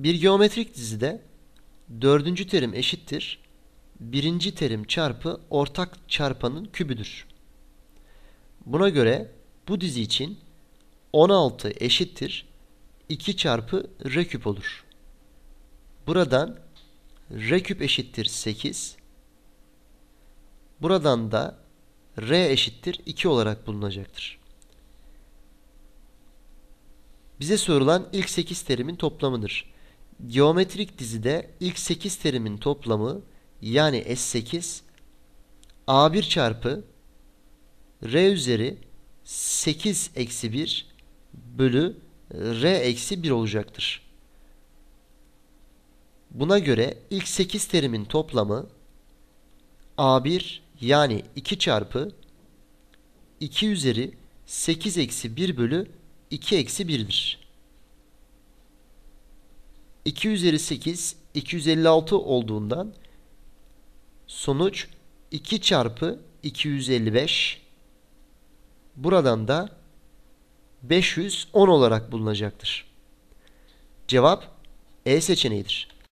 Bir geometrik dizide dördüncü terim eşittir. Birinci terim çarpı ortak çarpanın kübüdür. Buna göre bu dizi için 16 eşittir 2 çarpı r küp olur. Buradan r küp eşittir 8. Buradan da r eşittir 2 olarak bulunacaktır. Bize sorulan ilk 8 terimin toplamıdır. Geometrik dizide ilk 8 terimin toplamı yani S8 A1 çarpı R üzeri 8 eksi 1 bölü R eksi 1 olacaktır. Buna göre ilk 8 terimin toplamı A1 yani 2 çarpı 2 üzeri 8 eksi 1 bölü 2 eksi 1'dir. 2 üzeri 8 256 olduğundan sonuç 2 çarpı 255 buradan da 510 olarak bulunacaktır. Cevap E seçeneğidir.